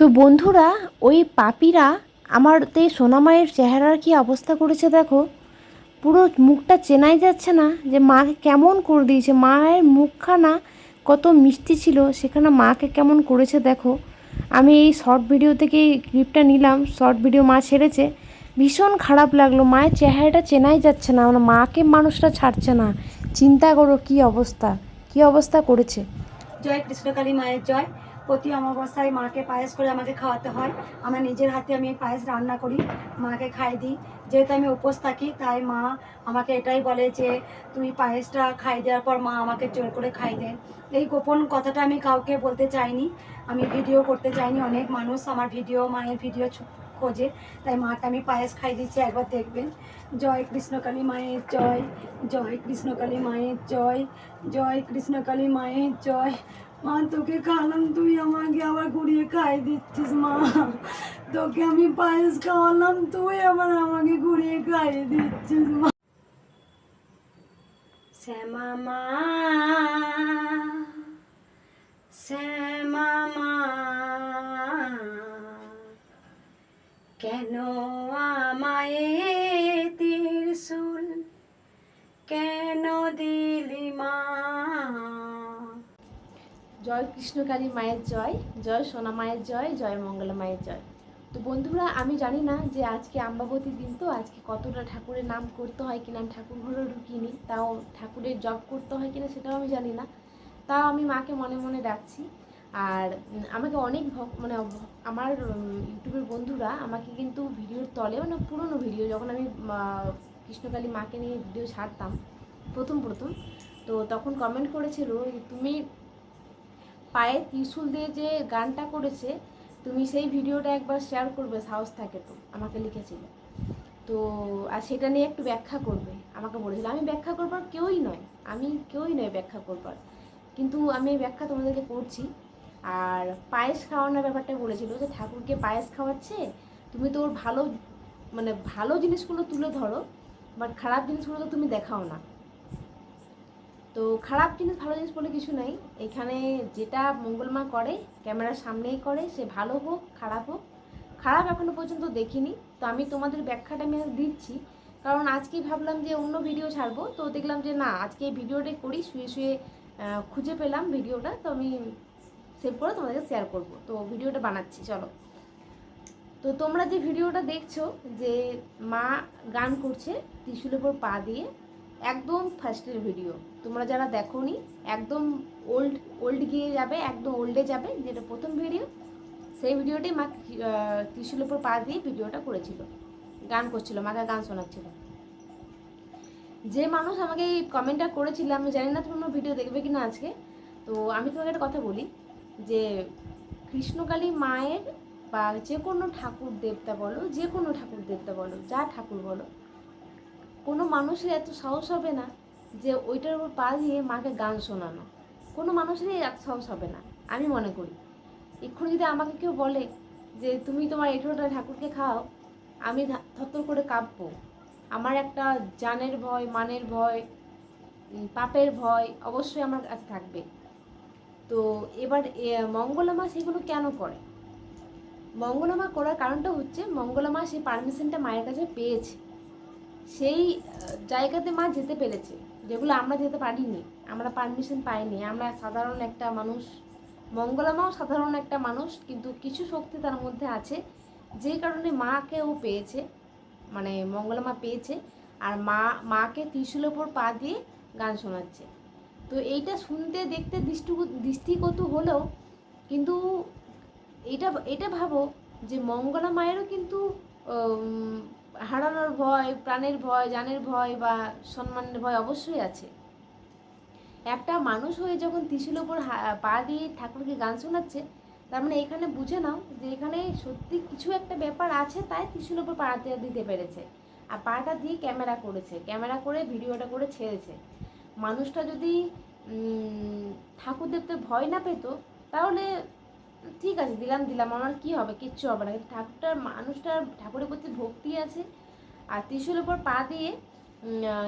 তো বন্ধুরা, ওই পাপিরা আমার তে সোনামায়ের চেহারার কি অবস্থা করেছে দেখো। পুরো মুখটা চেনাই যাচ্ছে না যে মাকে কেমন করে দিয়েছে। মায়ের মুখখানা কত মিষ্টি ছিল, সেখানে মাকে কেমন করেছে দেখো। আমি এই শর্ট ভিডিও থেকে ক্লিপটা নিলাম, শর্ট ভিডিও মা ছেড়েছে। ভীষণ খারাপ লাগল, মায়ের চেহারাটা চেনাই যাচ্ছে না মানে মাকে মানুষটা ছাড়ছে না। চিন্তা করো কি অবস্থা কি অবস্থা করেছে। জয় কৃষ্ণকালী মায়ের জয়। প্রতি অমাবস্যায় মাকে পায়েস করে আমাকে খাওয়াতে হয়। আমার নিজের হাতে আমি পায়েস রান্না করি, মাকে খাই দিই। যেহেতু আমি উপোস থাকি, তাই মা আমাকে এটাই বলে যে তুই পায়েসটা খাই দেওয়ার পর মা আমাকে জোর করে খাই দেয় এই গোপন কথাটা আমি কাউকে বলতে চাইনি। আমি ভিডিও করতে চাইনি। অনেক মানুষ আমার ভিডিও, মায়ের ভিডিও খোঁজে। তাই মাকে আমি পায়েস খাই দিচ্ছি, একবার দেখবেন। জয় কৃষ্ণকালী মায়ের জয় জয় কৃষ্ণকালী মায়ের জয় জয় কৃষ্ণকালী মায়ের জয় মা, তোকে খাওয়ালাম, তুই আমাকে আবার ঘুরিয়ে খাই দিচ্ছিস, মা। তোকে আমি পায়েস খাওয়ালাম, তুই আবার আমাকে ঘুরিয়ে খাইয়ে দিচ্ছিস, মা। শ্যামা মা শ্যামা মা, কেন আমায় ত্রিশুল কেন দিলি মা? জয় কৃষ্ণকালী মায়ের জয় জয় সোনা মায়ের জয় জয় মঙ্গলা মায়ের জয়। তো বন্ধুরা, আমি জানি না যে আজকে আম্বাবতী দিন তো, আজকে কতটা ঠাকুরের নাম করতে হয় কিনা আমি ঠাকুর ঘরে ঢুকিনি, তাও ঠাকুরের জব করতে হয় কিনা সেটাও আমি জানি না। তাও আমি মাকে মনে মনে ডাকছি, আর আমাকে অনেক ভক- মানে আমার ইউটিউবের বন্ধুরা আমাকে কিন্তু ভিডিওর তলে মানে পুরনো ভিডিও, যখন আমি কৃষ্ণকালী মাকে নিয়ে ভিডিও ছাড়তাম, প্রথম প্রথম, তো তখন কমেন্ট করেছিল তুমি পায়ে ত্রিশুল দিয়ে যে গানটা করেছে, তুমি সেই ভিডিওটা একবার শেয়ার করবে, সাহস থাকে তো, আমাকে লিখেছিল। তো, আর সেটা নিয়ে একটু ব্যাখ্যা করবে, আমাকে বলেছিল। আমি ব্যাখ্যা করবার কেউই নয়, আমি কেউই নয় ব্যাখ্যা করবার। কিন্তু আমি ব্যাখ্যা তোমাদেরকে করছি। আর পায়েস খাওয়ানোর ব্যাপারটা বলেছিল যে, ঠাকুরকে পায়েস খাওয়াচ্ছে, তুমি তো ওর ভালো মানে ভালো জিনিসগুলো তুলে ধরো বাট খারাপ জিনিসগুলো তো তুমি দেখাও না। তো খারাপ জিনিস, ভালো জিনিস বলে কিছু নাই। এখানে যেটা মঙ্গলমা করে ক্যামেরার সামনেই করে, সে ভালো হোক, খারাপ হোক। খারাপ এখনও পর্যন্ত দেখিনি। তো আমি তোমাদের ব্যাখ্যাটা আমি দিচ্ছি। কারণ আজকেই ভাবলাম যে অন্য ভিডিও ছাড়বো। তো দেখলাম যে না, আজকে এই ভিডিওটাই করি, শুয়ে শুয়ে খুঁজে পেলাম ভিডিওটা তো আমি সেভ করে তোমাদেরকে শেয়ার করব। তো ভিডিওটা বানাচ্ছি, চলো। তো তোমরা যে ভিডিওটা দেখছ যে মা গান করছে ত্রিশুলের উপর পা দিয়ে একদম ফার্স্টের ভিডিও তোমরা যারা দেখোনি একদম ওল্ড ওল্ড গিয়ে যাবে একদম ওল্ডে যাবে যেটা প্রথম ভিডিও সেই ভিডিওটি মা আহ, ত্রিশুলের উপর পা দিয়ে ভিডিওটা করেছিল। গান করছিল মাকে গান শোনাচ্ছিল। যে মানুষ আমাকে এই কমেন্টটা করেছিল আমি জানি না তুমি আমার ভিডিও দেখবে কি না আজকে তো আমি তোমাকে একটা কথা বলি যে কৃষ্ণকালী মায়ের বা যে কোনো ঠাকুর দেবতা বলো যে কোনো ঠাকুর দেবতা বলো যা ঠাকুর বলো কোনো মানুষের এত সাহস হবে না যে ওইটার উপর পা দিয়ে মাকে গান শোনানো। কোনো মানুষেরই এত সাহস হবে না, আমি মনে করি। এক্ষুনি যদি আমাকে কেউ বলে যে, তুমি তোমার এঠোটা ঠাকুরকে খাও, আমি থরথর করে কাঁপবো। আমার একটা জানের ভয়, মানের ভয় পাপের ভয় অবশ্যই আমার কাছে থাকবে। তো এবার মঙ্গলামা সেগুলো কেন করে? মঙ্গলামা করার কারণটা হচ্ছে, মঙ্গলামা সেই পারমিশনটা মায়ের কাছে পেয়েছে। সেই জায়গাতে মা যেতে পেরেছে, যেগুলো আমরা যেতে পারিনি, আমরা পারমিশন পাইনি। আমরা সাধারণ একটা মানুষ, মঙ্গলামাও সাধারণ একটা মানুষ, কিন্তু কিছু শক্তি তার মধ্যে আছে, যে কারণে মাকে ও পেয়েছে মানে মঙ্গলামা পেয়েছে, আর মা, মাকে ত্রিশুলের ওপর পা দিয়ে গান শোনাচ্ছে। তো এইটা শুনতে, দেখতে দৃষ্টি দৃষ্টিকটু হলেও কিন্তু এটা এটা ভাবো যে মঙ্গলা মায়েরও কিন্তু হারানোর ভয়, প্রাণের ভয়, জানের ভয় বা সম্মানের ভয় অবশ্যই আছে। একটা মানুষ হয়ে যখন ত্রিশুলের ওপর পা দিয়ে ঠাকুরকে গান শোনাচ্ছে, তার মানে এখানে বুঝে নাও যে এখানে সত্যি কিছু একটা ব্যাপার আছে, তাই ত্রিশুলের ওপর পা দিয়ে দিতে পেরেছে। আর পাটা দিয়ে ক্যামেরা করেছে, ক্যামেরা করে ভিডিওটা করে ছেড়েছে। মানুষটা যদি ঠাকুর দেখতে ভয় না পেতো, তাহলে ঠিক আছে, দিলাম দিলাম। আমার কি হবে? কিচ্ছু হবে না। কিন্তু ঠাকুরটার মানুষটার ঠাকুরের প্রতি ভক্তি আছে। আর ত্রিশুলের উপর পা দিয়ে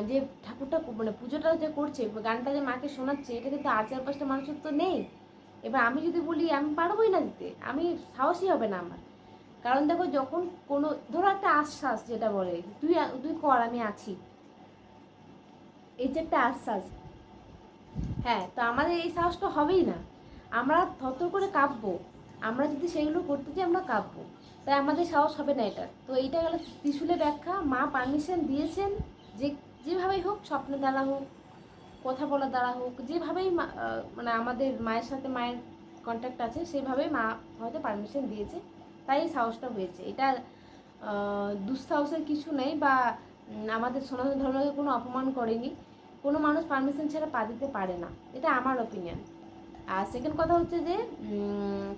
যে ঠাকুরটা মানে পুজোটা যে করছে, গানটা যে মাকে শোনাচ্ছে, এটা কিন্তু আর চার পাঁচটা মানুষের তো নেই। এবার আমি যদি বলি, আমি পারবোই না দিতে। আমি সাহসই হবে না আমার। কারণ দেখো, যখন কোনো, ধরো একটা আশ্বাস যেটা বলে, তুই তুই কর, আমি আছি। এই যে একটা আশ্বাস। হ্যাঁ তো আমাদের এই সাহসটা হবেই না। আমরা থরথর করে কাঁপবো। আমরা যদি সেগুলো করতে চাই আমরা কাঁপবো। তাই আমাদের সাহস হবে না এটা তো এইটা গেল ত্রিশুলের ব্যাখ্যা। মা পারমিশন দিয়েছেন যে যেভাবেই হোক স্বপ্নের দ্বারা হোক, কথা বলার দ্বারা হোক, যেভাবেই মানে আমাদের মায়ের সাথে মায়ের কন্ট্যাক্ট আছে, সেভাবেই মা হয়তো পারমিশন দিয়েছে। তাই সাহসটা হয়েছে এটা দুঃসাহসের কিছু নেই বা আমাদের সনাতন ধর্মকে কোনো অপমান করেনি। কোনো মানুষ পারমিশন ছাড়া পা দিতে পারে না। এটা আমার ওপিনিয়ন আর সেকেন্ড কথা হচ্ছে যে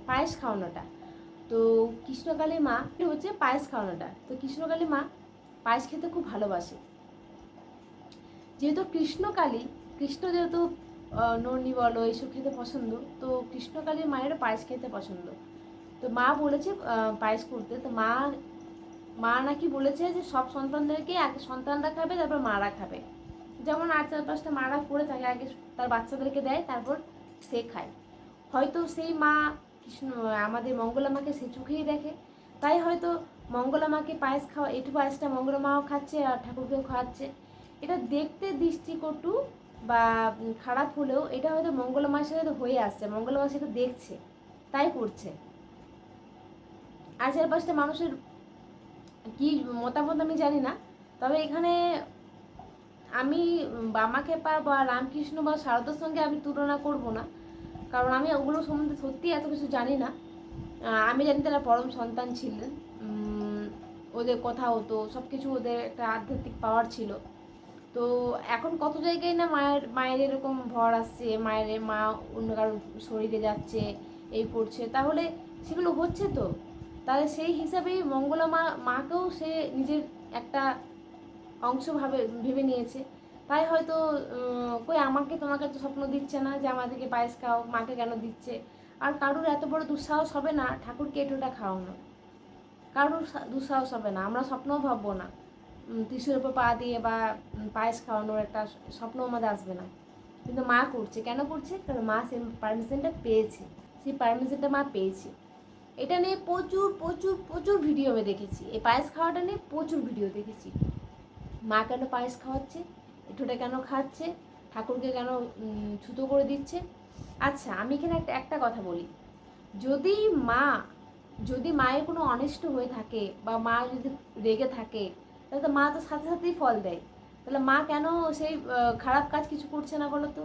পায়েস খাওয়ানোটা। তো কৃষ্ণকালী মা হচ্ছে পায়েস খাওয়ানোটা। তো কৃষ্ণকালী মা পায়েস খেতে খুব ভালোবাসে। যেহেতু কৃষ্ণকালী, কৃষ্ণ যেহেতু নর্নি বলো, এইসব খেতে পছন্দ, তো কৃষ্ণকালীর মায়েরও পায়েস খেতে পছন্দ। তো মা বলেছে পায়েস করতে। তো মা মা নাকি বলেছে যে সব সন্তানদেরকে আগে সন্তানরা খাবে, তারপর মারা খাবে। যেমন আর চার, পাঁচটা মারা করে থাকে, আগে তার বাচ্চাদেরকে দেয়, তারপর সে খায় হয়তো সেই মা কৃষ্ণ, আমাদের মঙ্গলা মাকে সে চোখেই দেখে। তাই হয়তো মঙ্গলা মাকে পায়েস খাওয়া একটু পায়েসটা মঙ্গলা মাও খাচ্ছে আর ঠাকুরকেও খাওয়াচ্ছে। এটা দেখতে দৃষ্টিকটু বা খারাপ হলেও এটা হয়তো মঙ্গলা মায়ের হয়তো হয়ে আসছে, মঙ্গলা মাসে সেটা দেখছে, তাই করছে। আর চারপাশটা মানুষের কি মতামত আমি জানি না, তবে এখানে আমি বামাকে পা বা রামকৃষ্ণ বা শারদার সঙ্গে আমি তুলনা করব না। কারণ আমি ওগুলো সম্বন্ধে সত্যি এত কিছু জানি না। আমি জানি তারা পরম সন্তান ছিলেন। ওদের কথা হতো সব কিছু ওদের একটা আধ্যাত্মিক পাওয়ার ছিল। তো এখন কত জায়গায় না মায়ের মায়ের এরকম ভর আসছে, মায়ের মা অন্য কারোর শরীরে যাচ্ছে, এই করছে। তাহলে সেগুলো হচ্ছে তো? তাহলে সেই হিসাবেই মঙ্গলা মা, মাকেও সে নিজের একটা অংশ ভাবে ভেবে নিয়েছে। তাই হয়তো কই আমাকে তোমাকে তো স্বপ্ন দিচ্ছে না যে আমাদেরকে পায়েস খাও, মাকে কেন দিচ্ছে? আর কারুর এত বড় দুঃসাহস হবে না, ঠাকুরকে এটুটা খাওয়ানো। কারুর দুঃসাহস হবে না, আমরা স্বপ্নও ভাববো না। ত্রিশুর উপর পা দিয়ে বা পায়েস খাওয়ানোর একটা স্বপ্ন আমাদের আসবে না। কিন্তু মা করছে। কেন করছে? কারণ মা সেই পারমিশনটা পেয়েছে। সেই পারমিশনটা মা পেয়েছে। এটা নিয়ে প্রচুর প্রচুর প্রচুর ভিডিও আমি দেখেছি। এই পায়েস খাওয়াটা নিয়ে প্রচুর ভিডিও দেখেছি। মা কেন পায়েস খাওয়াচ্ছে? এঠোটা কেন খাচ্ছে? ঠাকুরকে কেন ছুতো করে দিচ্ছে? আচ্ছা আমি এখানে একটা একটা কথা বলি। যদি মা, যদি মায়ের কোনো অনিষ্ট হয়ে থাকে বা মা যদি রেগে থাকে, তাহলে তো মা তো সাথে সাথেই ফল দেয়। তাহলে মা কেন সেই খারাপ কাজ কিছু করছে না বলো তো?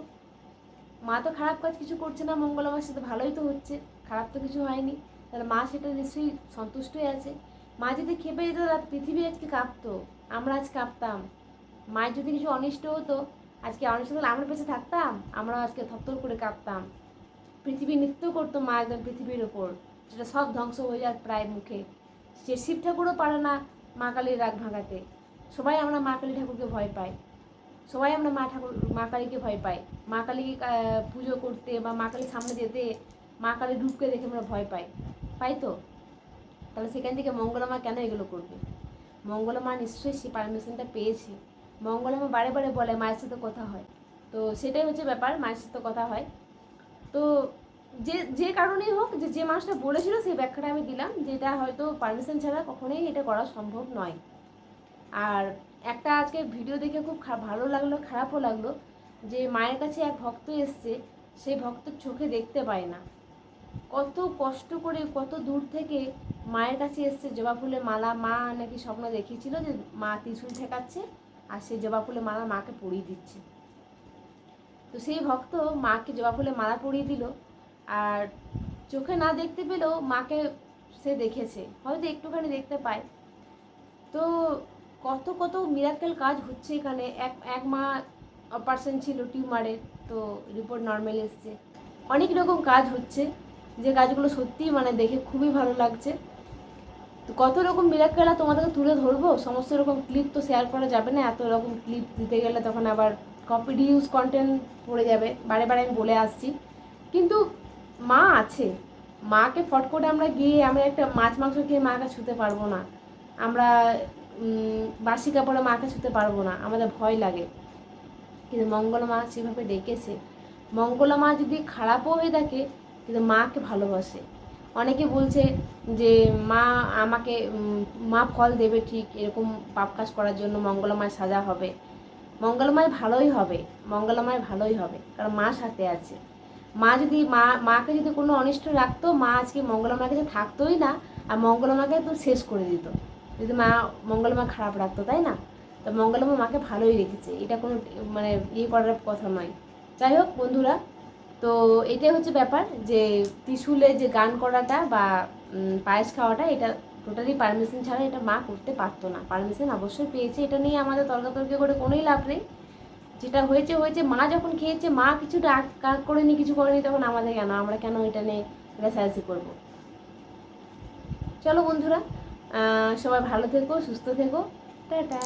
মা তো খারাপ কাজ কিছু করছে না মঙ্গলমার সাথে ভালোই তো হচ্ছে। খারাপ তো কিছু হয়নি। তাহলে মা সেটা নিশ্চয়ই সন্তুষ্টই আছে। মা যদি খেপে যেত পৃথিবী আজকে কাঁপতো, আমরা আজ কাঁপতাম। মায়ের যদি কিছু অনিষ্ট হতো, আজকে অনিষ্ট হলে আমরা বেঁচে থাকতাম আমরা আজকে থরথর করে কাঁপতাম। পৃথিবী নৃত্য করতো মা একদম পৃথিবীর ওপর, সেটা সব ধ্বংস হয়ে যায় প্রায় মুখে। সে শিব ঠাকুরও পারে না মা কালীর রাগ ভাঙাতে। সবাই আমরা মা কালী ঠাকুরকে ভয় পাই। সবাই আমরা মা ঠাকুর, মা কালীকে ভয় পাই। মা কালীকে পুজো করতে বা মা কালীর সামনে যেতে মা কালীর রূপকে দেখে আমরা ভয় পাই। পাই তো? তাহলে সেখান থেকে মঙ্গলমা কেন এগুলো করবে? মঙ্গলমা নিশ্চয়ই সে পারমিশনটা পেয়েছে। মঙ্গলমা বারে বারে বলে, মায়ের সাথে কথা হয়। তো সেটাই হচ্ছে ব্যাপার, মায়ের সাথে কথা হয়। তো যে যে কারণেই হোক, যে যে মানুষটা বলেছিল, সেই ব্যাখ্যাটা আমি দিলাম যেটা হয়তো পারমিশন ছাড়া কখনোই এটা করা সম্ভব নয়। আর একটা আজকে ভিডিও দেখে খুব ভালো লাগল, খারাপও লাগল, যে মায়ের কাছে এক ভক্ত এসছে, সেই ভক্ত চোখে দেখতে পায় না। কত কষ্ট করে, কত দূর থেকে মায়ের কাছে এসছে জবা ফুলের মালা, মা নাকি স্বপ্ন দেখিয়েছিল যে মা ত্রিশূল ঠেকাচ্ছে আর সেই জবা ফুলের মালা মাকে পরিয়ে দিচ্ছে। তো সেই ভক্ত মাকে জবা ফুলের মালা পরিয়ে দিল আর চোখে না দেখতে পেলেও মাকে সে দেখেছে, হয়তো একটুখানি দেখতে পায়। তো কত কত মিরাকেল কাজ হচ্ছে এখানে, এক এক মা অপারেশন ছিল টিউমারের তো রিপোর্ট নর্মাল এসছে। অনেক রকম কাজ হচ্ছে, যে কাজগুলো সত্যিই মানে দেখে খুবই ভালো লাগছে। তো কত রকম মিরাকেলা তোমাদেরকে তুলে ধরবো? সমস্ত রকম ক্লিপ তো শেয়ার করা যাবে না, এত রকম ক্লিপ দিতে গেলে তখন আবার কপি ইউজ কন্টেন্ট পড়ে যাবে। বারে বারে আমি বলে আসছি। কিন্তু মা আছে। মাকে ফট করে আমরা গিয়ে আমরা একটা মাছ মাংস খেয়ে মাকে ছুতে পারব না। আমরা বাসি কাপড়ে মাকে ছুতে পারব না। আমাদের ভয় লাগে। কিন্তু মঙ্গল মা সেভাবে ডেকেছে। মঙ্গল মা যদি খারাপও হয়ে থাকে, কিন্তু মাকে ভালোবাসে। অনেকে বলছে যে, মা আমাকে মা ফল দেবে ঠিক এরকম পাপ কাজ করার জন্য মঙ্গলময় সাজা হবে। মঙ্গলময় ভালোই হবে, মঙ্গলময় ভালোই হবে, কারণ মা সাথে আছে। মা যদি, মা, মাকে যদি কোনো অনিষ্ট রাখতো, মা আজকে মঙ্গলমার কাছে থাকতোই না, আর মঙ্গলমাকে তো শেষ করে দিত। যদি মা মঙ্গলমা খারাপ রাখতো, তাই না? তো মঙ্গলমা মাকে ভালোই রেখেছে। এটা কোনো মানে ইয়ে করার কথা নয়। যাই হোক, বন্ধুরা তো এটাই হচ্ছে ব্যাপার যে ত্রিশুলে যে গান করাটা বা পায়েস খাওয়াটা এটা টোটালি পারমিশন ছাড়া এটা মা করতে পারতো না। পারমিশন অবশ্যই পেয়েছে। এটা নিয়ে আমাদের তর্কাতর্কি করে কোনোই লাভ নেই। যেটা হয়েছে হয়েছে। মা যখন খেয়েছে, মা কিছু ডাক কাক করেনি, কিছু করেনি, তখন আমাদের কেন? আমরা কেন এটা নিয়ে রেসারেসি করব? চলো বন্ধুরা সবাই ভালো থেকো, সুস্থ থেকো। টাটা।